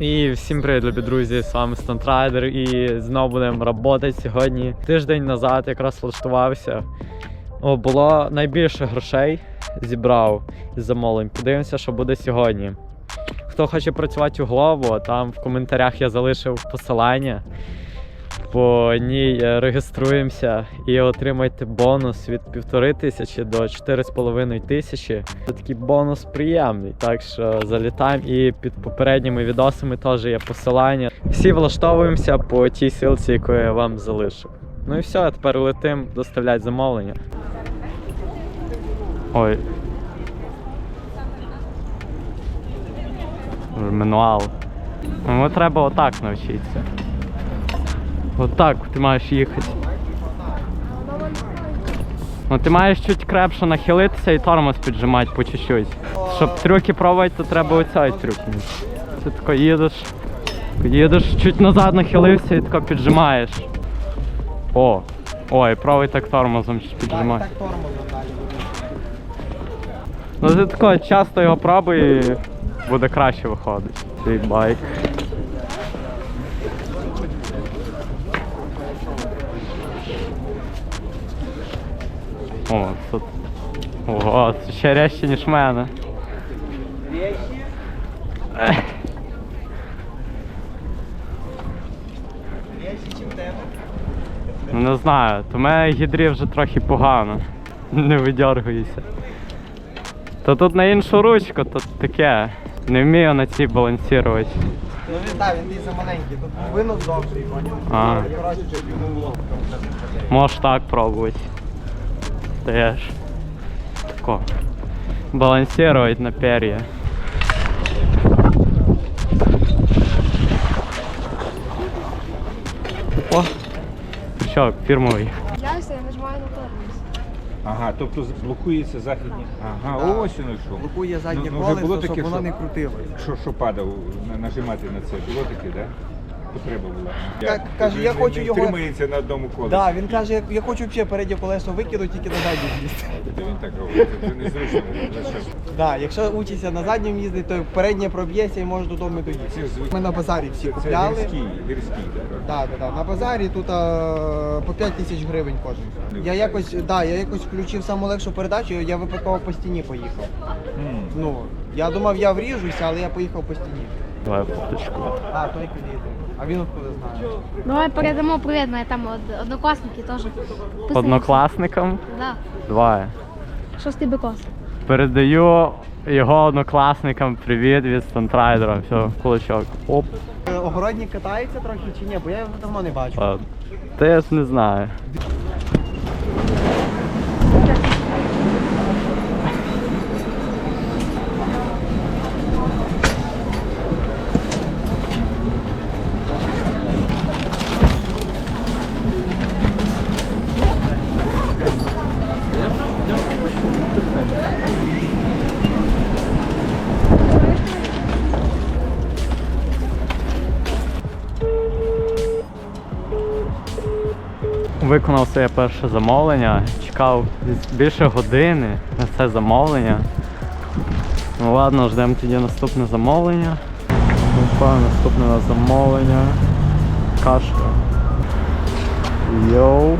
І всім привіт, любі друзі! З вами Стантрайдер і знову будемо працювати сьогодні. Тиждень назад якраз влаштувався. О, було найбільше грошей зібрав із замовлень. Подивимося, що буде сьогодні. Хто хоче працювати у голову, там в коментарях я залишив посилання. По ній е, реєструємося і отримайте бонус від півтори тисячі до 4,5 тисячі. Це такий бонус приємний. Так що залітаємо і під попередніми відосами теж є посилання. Всі влаштовуємося по тій силці, яку я вам залишив. Ну і все, тепер летим доставляти замовлення. Ой. Мануал. Йому треба отак навчитися. Отак ти маєш їхати. Ну ти маєш чуть крепше нахилитися і тормоз піджимати по чуть-чуть. Щоб трюки пробувати, то треба оцей трюк. Ти тако їдеш. Їдеш, чуть назад нахилився і тако піджимаєш. О! Ой, правий так тормозом чуть піджимаєш. Так тормозом далі. Ну ти тако часто його пробуй і буде краще виходити. Твій байк. О, тут. Ого, це ще ряще, ніж мене. Ну не знаю, то мене гідрі вже трохи погано. Не видергуюся. То тут на іншу ручку, то таке. Не вмію на цій балансувати. Ну він так, він дійсно маленький. Тут винос довший, поняв? А. Коротше, йому було. Можеш так пробувати. Теж. Тако. Балансировать на перья. О! Крючок фірмовий. Я все нажимаю на тормоз. Ага, тобто блокується західні. Ага, Так. ось воно що. Блокує заднє Ну, ну, вже колесо, було щоб воно що- не крутило. Що, що падав, на- нажимати на це. Було таке, так? Да? Потреба була. Так, каже, я хочу його- Тримається на одному колесі. Так, він каже, я, я хочу взагалі переднє колесо викинути, тільки на заднє з'їсти. Це він так робить. Це незручно. Так, якщо учиться на задньому їздити, то переднє проб'ється і може додому доїхати. Це Ми на базарі всі Це купляли. гірський, гірський, так? Так, так, так. На базарі тут а, по 5 тисяч гривень кожен. Я якось, да, я якось включив саму легшу передачу, я випадково по стіні поїхав. М. Ну, я думав, я вріжуся, але я поїхав по стіні. Давай фоточку. А, той підійде. А він откуда знає? Давай передамо привіт, мене там од- однокласники теж. Однокласникам. Да. Давай. Шостий Б клас. Передаю його однокласникам привіт від Стантрайдера. Все, кулачок. Оп. Е, Огородник катається трохи чи ні? Бо я його давно не бачу. Ладно. Та я ж не знаю. Виконав своє перше замовлення, чекав більше години на це замовлення. Ну ладно, ждемо тоді наступне замовлення. Опа, наступне замовлення. Кашка. Йоу.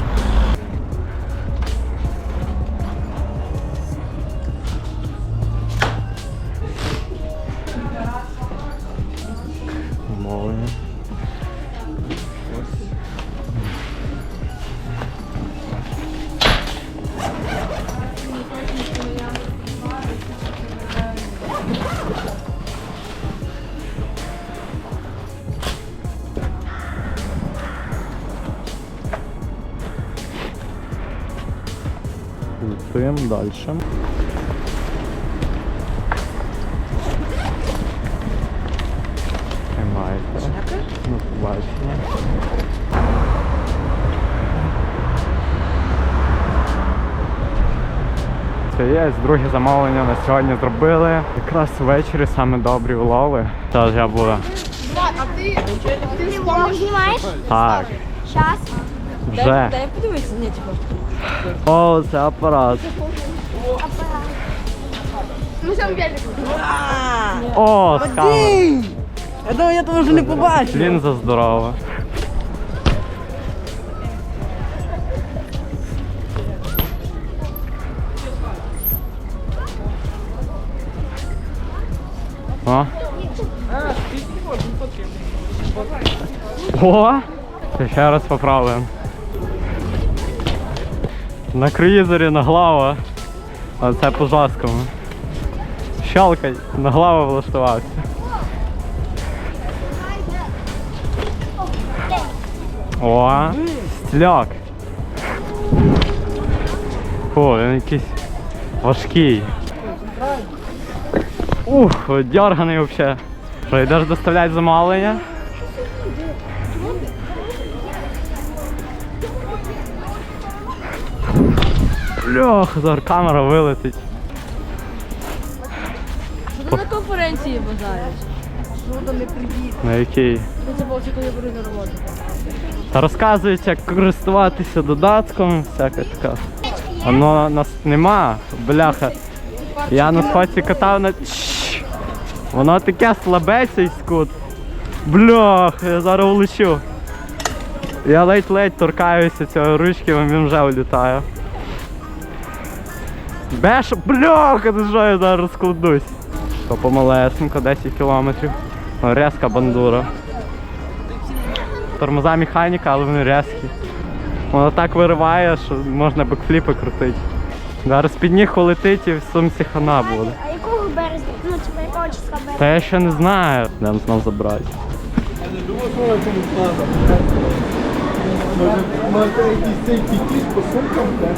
Летим далі. Тримайте. Ну, побачення. Це є, друге замовлення на сьогодні зробили. Якраз ввечері саме добрі улови. Зараз я буду. Ти влог знімаєш? Так, Щас. вже. Дай подивитися, ні, типу. О, це апарат. Ну, все, велик. О. Я думаю, я того вже не побачу. Лінза здорова. О. О! Ще раз попробуємо. На круїзері на глава. А це по жорсткому. Щелкай, на главу влаштувався. О, стляк. О, він якийсь важкий. Ух, дерганий взагалі. Що, йдеш доставляти замовлення? Льох, зараз камера вилетить. Що на конференції базарять? Що там не приїде? На який? Ну це було, коли я беру на роботу. Та розказують, як користуватися додатком, всяка така. Воно нас нема, бляха. Я на сходці катав на. Чш! Воно таке слабе цей скут. Бляха, я зараз улечу. Я ледь-ледь торкаюся цього ручки, він вже улітає. Беш, бляха, що я зараз розкладусь. То помалесенько, 10 кілометрів. Резка бандура. Тормоза механіка, але вони різкі. Воно так вириває, що можна бекфліпи крутити. Зараз під ніг улетить і в сумці хана буде. А якого березня? Ну, типа, якого числа березня? Та я ще не знаю. Дам знов забрати. Може якийсь цей по сумкам, так?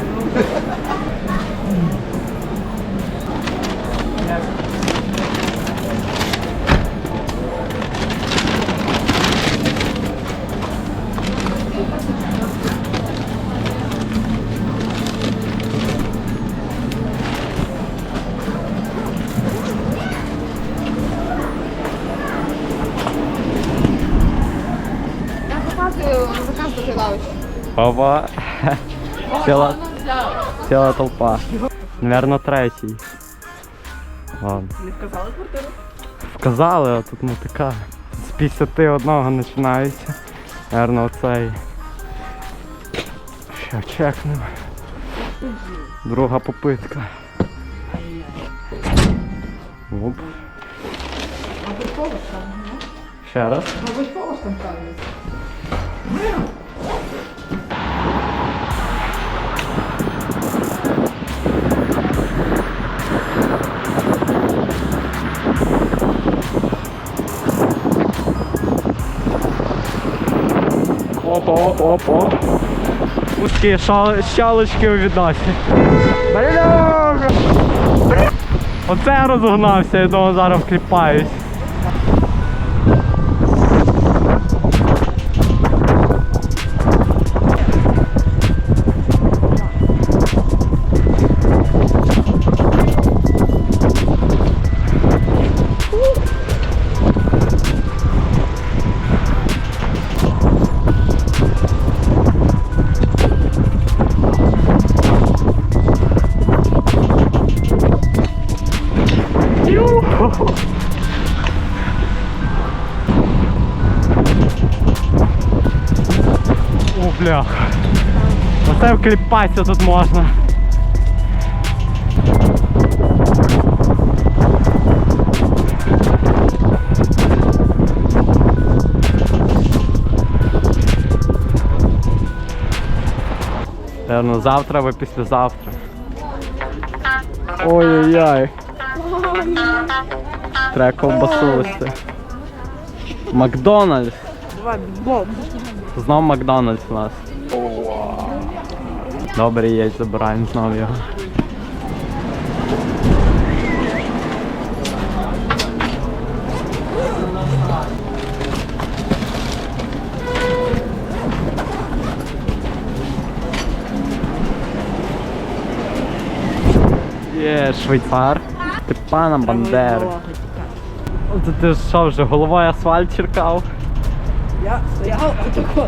Опа. Ціла, ціла толпа. Наверно, третій. Ладно. Не вказали квартиру? Вказали, а тут не така. З 51 починається. Наверно, оцей. Ще чекнемо. Друга попитка. Оп. Ще раз. Опа, опа, опа. Узкі шал- щалочки у відносі. Оце я розогнався, я думаю, зараз вкліпаюсь. Оце вкліпатися тут можна. Наверно, завтра або післязавтра. Ой-ой-ой. Треба ковбасу вести. Макдональдс. Знов Макдональдс у нас. Добре, є, забираємо знов його. Є, швейцар. Степана Бандери. Ти що вже головою асфальт черкав? Я стояв отако.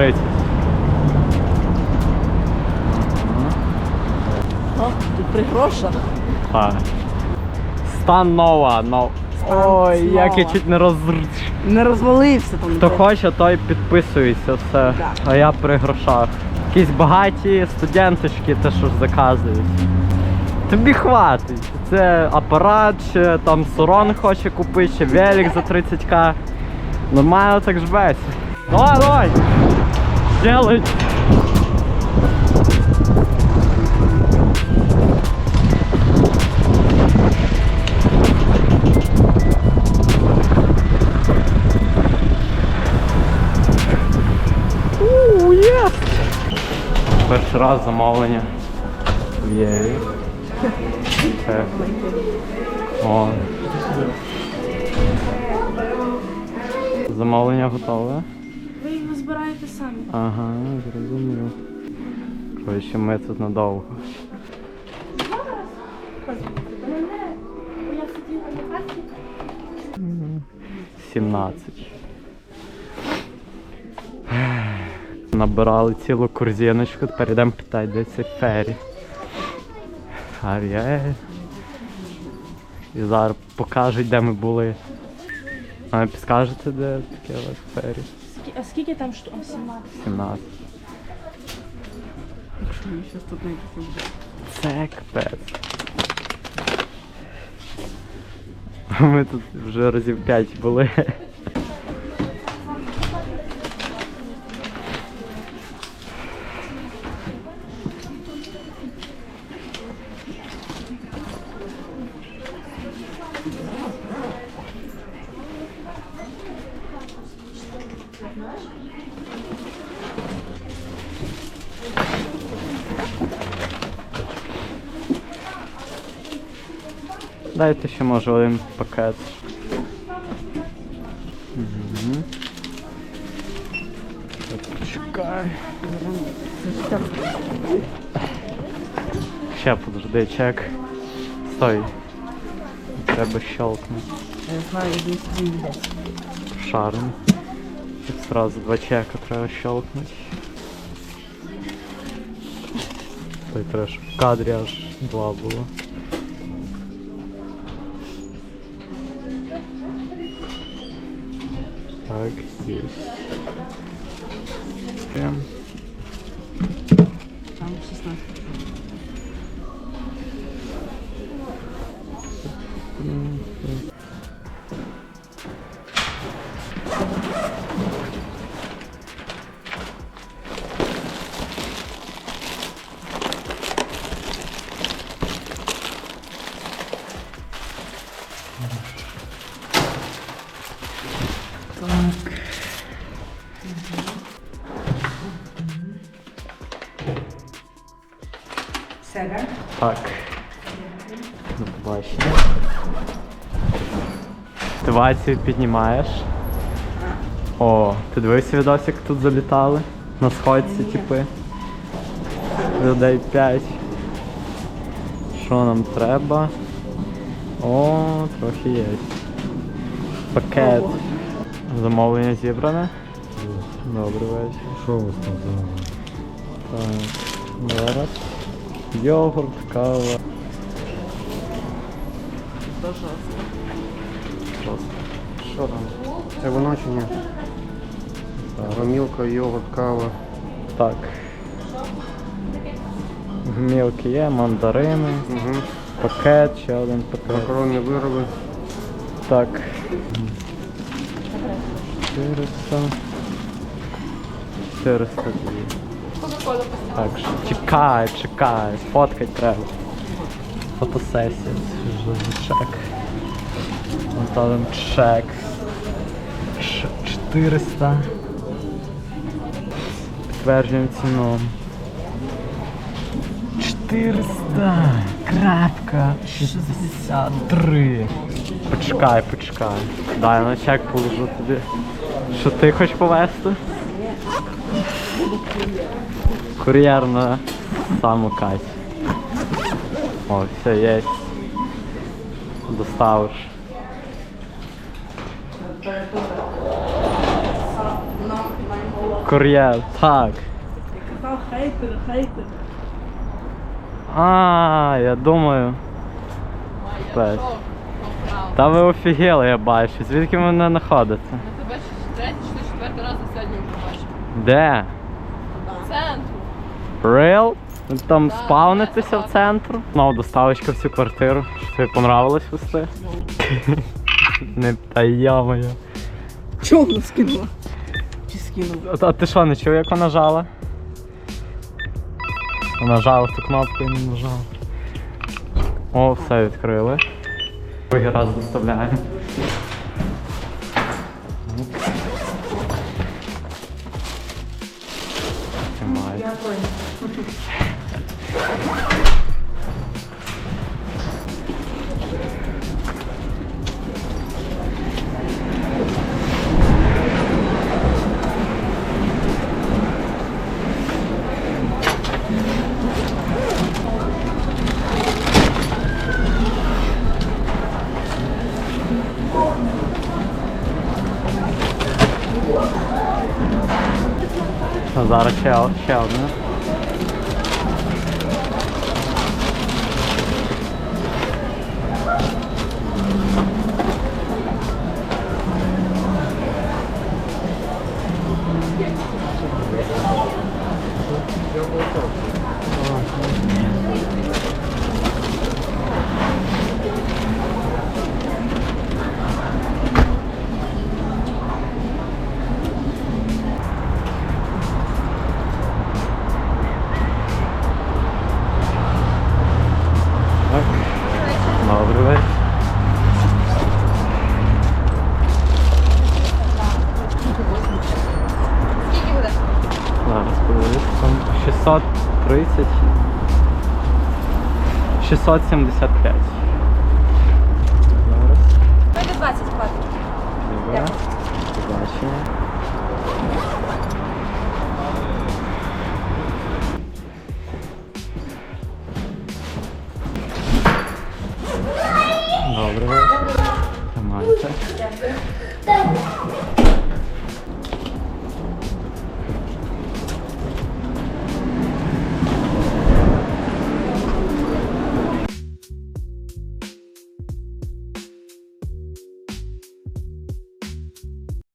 третій. О, тут при грошах. Так. Стан нова. Но... Стан Ой, нова. як я чуть не роз... Не розвалився там. Хто хоче, той підписується все. Так. А я при грошах. Якісь багаті студенточки, те, що ж заказують. Тобі хватить. Це апарат, чи там сорон хоче купити, чи велик за 30к. Нормально так ж жветься. Давай, давай! У, є! Перший раз замовлення. Є. Це. О. Замовлення готове. Ага, зрозумів. Коротше, ми тут надовго. Мгм. 17. Набирали цілу корзиночку, тепер йдемо питати, де це фері. Ар'є. І зараз покажуть, де ми були. А підскажете, де таке у вас фері? А скільки там штук? 17. 17. Якщо ми зараз тут не буде. Це капець. Ми тут вже разів 5 були. Дайте ще може один пакет. Угу. Ще подожди, чек. Стой. Треба щелкнути. Я знаю, один сидів. Шарм. Тут сразу два чека треба щелкнути. Той треба, щоб в кадрі аж два було. Так, есть. 16. Так. До побачення. Ти Вацію піднімаєш. О, ти дивився відосик, тут залітали? На сходці, типи. Людей 5. Що нам треба? О, трохи є. Пакет. Замовлення зібране? Добрий вечір. Що у вас там за Так, зараз. Йогурт, кава. Що там? Це воно чи ні? Гомілка, йогурт, кава. Так. Гмілки є, мандарини, Угу. пакет, ще один пакет. Макаронні вироби. Так. 400. 400 дві. Так, що- чекай, чекай, фоткать треба. Фотосесія, це ж чек. Вон там чек. 400. Підтверджуємо ціну. 400. Крапка 63. Почекай, почекай. Дай на чек положу тобі. Що ти хочеш повезти? Кур'єр на самокаті. О, все є. Доставиш. Кур'єр, так. Казав хейтер, хейтер. А, я думаю. Капець. Та ви офігели, я бачу. Звідки ви мене знаходите? Я тебе ще третій чи четвертий раз за сьогодні побачив. Де? Real? Там Да, спавнитеся в центру? Знову доставочка в цю квартиру. Що тобі понравилось вести? Не та я-моя. Чого вона скинула? Чи скинула? А ти що, не чув, як вона жала? Вона жала в ту кнопку і не нажала. О, все відкрили. Другий раз доставляємо. А зараз ще, ще одне. 675.